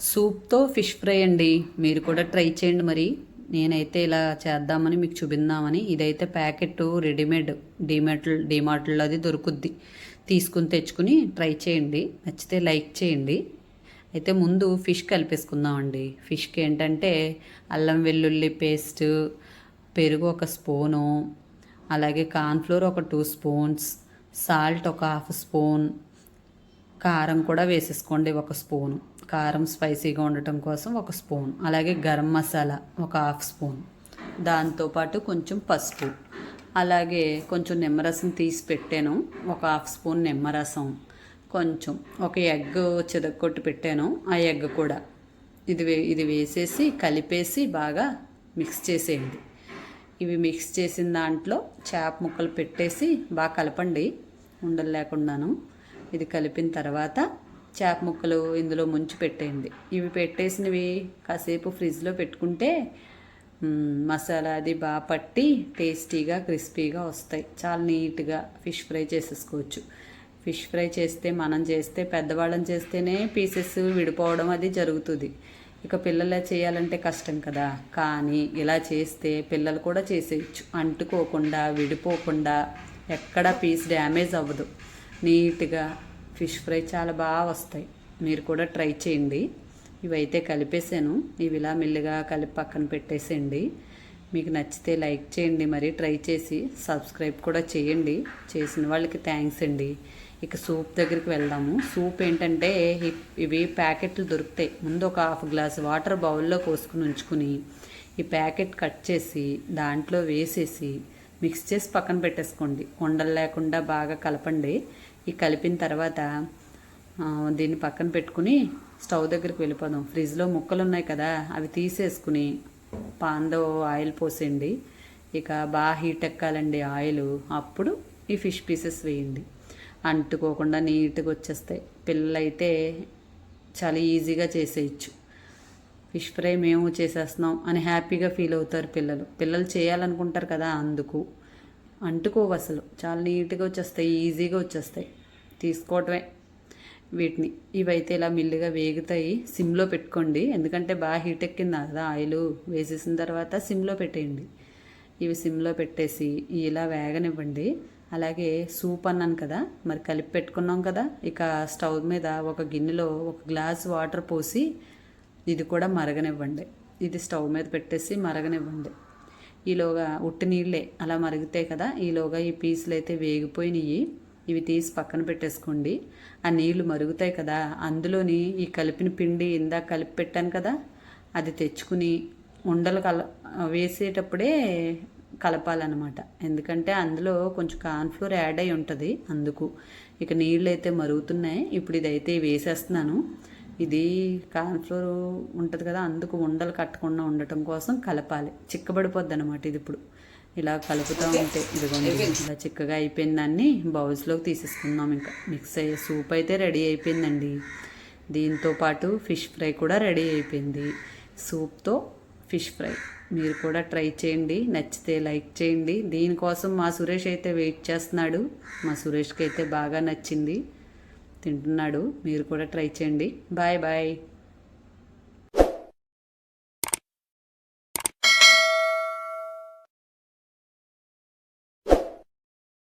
సూప్తో fish fry అండి. మీరు కూడా ట్రై చేయండి మరి. నేనైతే ఇలా చేద్దామని మీకు చూపిందామని. ఇదైతే ప్యాకెట్ రెడీమేడ్ డిమార్ట్ డిమార్ట్లో అది దొరుకుద్ది. తీసుకుని తెచ్చుకుని ట్రై చేయండి. నచ్చితే లైక్ చేయండి. అయితే ముందు ఫిష్ కలిపేసుకుందామండి. ఫిష్కి ఏంటంటే అల్లం వెల్లుల్లి పేస్ట్ పెరుగు ఒక స్పూను అలాగే కార్న్ఫ్లోర్ ఒక టూ స్పూన్స్ సాల్ట్ ఒక హాఫ్ స్పూన్ కారం కూడా వేసేసుకోండి ఒక స్పూను. కారం స్పైసీగా ఉండటం కోసం ఒక స్పూన్. అలాగే గరం మసాలా ఒక హాఫ్ స్పూన్. దాంతోపాటు కొంచెం పసుపు. అలాగే కొంచెం నిమ్మరసం తీసి పెట్టాను. ఒక హాఫ్ స్పూన్ నిమ్మరసం. కొంచెం ఒక ఎగ్ చిదగొట్టి పెట్టాను. ఆ ఎగ్ కూడా ఇది ఇది వేసేసి కలిపేసి బాగా మిక్స్ చేసేయండి. ఇవి మిక్స్ చేసిన దాంట్లో చేప ముక్కలు పెట్టేసి బాగా కలపండి. ఉండలు లేకుండాను. ఇది కలిపిన తర్వాత చేప ముక్కలు ఇందులో ముంచి పెట్టేయండి. ఇవి పెట్టేసినవి కాసేపు ఫ్రిడ్జ్లో పెట్టుకుంటే మసాలా అది బాగా పట్టి టేస్టీగా క్రిస్పీగా వస్తాయి. చాలా నీట్గా ఫిష్ ఫ్రై చేసేసుకోవచ్చు. ఫిష్ ఫ్రై చేస్తే మనం చేస్తే పెద్దవాళ్ళని చేస్తేనే పీసెస్ విడిపోవడం అది జరుగుతుంది. ఇక పిల్లలే చేయాలంటే కష్టం కదా. కానీ ఇలా చేస్తే పిల్లలు కూడా చేసేయచ్చు. అంటుకోకుండా విడిపోకుండా ఎక్కడ పీస్ డ్యామేజ్ అవ్వదు. నీట్గా ఫిష్ ఫ్రై చాలా బాగా వస్తాయి. మీరు కూడా ట్రై చేయండి. ఇవైతే కలిపేసాను ఇవి ఇలా మెల్లిగా కలిపి పక్కన పెట్టేసేయండి. మీకు నచ్చితే లైక్ చేయండి మరి ట్రై చేసి సబ్స్క్రైబ్ కూడా చేయండి. చేసిన వాళ్ళకి థ్యాంక్స్ అండి. ఇక సూప్ దగ్గరికి వెళ్దాము. సూప్ ఏంటంటే ఇవి ప్యాకెట్లు దొరుకుతాయి. ముందు ఒక హాఫ్ గ్లాస్ వాటర్ బౌల్లో పోసుకుని ఉంచుకుని ఈ ప్యాకెట్ కట్ చేసి దాంట్లో వేసేసి మిక్స్ చేసి పక్కన పెట్టేసుకోండి. ఉండలు లేకుండా బాగా కలపండి. ఈ కలిపిన తర్వాత దీన్ని పక్కన పెట్టుకుని స్టవ్ దగ్గరికి వెళ్ళిపోదాం. ఫ్రిడ్జ్లో ముక్కలు ఉన్నాయి కదా అవి తీసేసుకుని పాన్లో ఆయిల్ పోసేయండి. ఇక బాగా హీట్ ఎక్కాలండి ఆయిల్. అప్పుడు ఈ ఫిష్ పీసెస్ వేయండి. అంటుకోకుండా నీట్గా వచ్చేస్తాయి. పిల్లలైతే చాలా ఈజీగా చేసేయచ్చు. ఫిష్ ఫ్రై మేము చేసేస్తున్నాం అని హ్యాపీగా ఫీల్ అవుతారు పిల్లలు. పిల్లలు చేయాలనుకుంటారు కదా అందుకు అంటుకోవు అసలు. చాలా నీట్గా వచ్చేస్తాయి ఈజీగా వచ్చేస్తాయి. తీసుకోవటమే. వీటిని ఇవైతే ఇలా మిల్లుగా వేగుతాయి. సిమ్లో పెట్టుకోండి. ఎందుకంటే బాగా హీట్ ఎక్కింది? కదా ఆయిల్ వేసేసిన తర్వాత సిమ్లో పెట్టేయండి. ఇవి సిమ్లో పెట్టేసి ఇలా వేగనివ్వండి. అలాగే సూప్ అన్నాను కదా మరి కలిపి పెట్టుకున్నాం కదా ఇక స్టవ్ మీద ఒక గిన్నెలో ఒక గ్లాస్ వాటర్ పోసి ఇది కూడా మరగనివ్వండి. ఇది స్టవ్ మీద పెట్టేసి మరగనివ్వండి. ఈలోగా ఉట్టి నీళ్ళే అలా మరుగుతాయి కదా ఈలోగా ఈ పీసులు అయితే వేగిపోయినాయి ఇవి తీసి పక్కన పెట్టేసుకోండి. ఆ నీళ్ళు మరుగుతాయి కదా అందులోని ఈ కలిపిన పిండి ఇందాక కలిపి పెట్టాను కదా అది తెచ్చుకుని ఉండలు కల వేసేటప్పుడే కలపాలన్నమాట. ఎందుకంటే అందులో కొంచెం కాన్ఫ్లోర్ యాడ్ అయి ఉంటుంది అందుకు. ఇక నీళ్ళు అయితే మరుగుతున్నాయి ఇప్పుడు ఇదైతే వేసేస్తున్నాను. ఇది కాన్ఫ్లోర్ ఉంటుంది కదా అందుకు ఉండలు కట్టకుండా ఉండటం కోసం కలపాలి. చిక్కబడిపోద్ది అనమాట ఇది ఇప్పుడు. ఇలా కలుపుతూ ఉంటే ఇదిగోండి ఇలా చిక్కగా అయిపోయిన దాన్ని బౌల్స్లోకి తీసేసుకుందాం ఇంకా. మిక్స్ అయ్యే సూప్ అయితే రెడీ అయిపోయిందండి. దీంతో పాటు ఫిష్ ఫ్రై కూడా రెడీ అయిపోయింది. సూప్తో ఫిష్ ఫ్రై. మీరు కూడా ట్రై చేయండి నచ్చితే లైక్ చేయండి. దీనికోసం మా సురేష్ అయితే వెయిట్ చేస్తున్నాడు. మా సురేష్కి అయితే బాగా నచ్చింది. తింటున్నాడు. మీరు కూడా ట్రై చేయండి. Bye bye.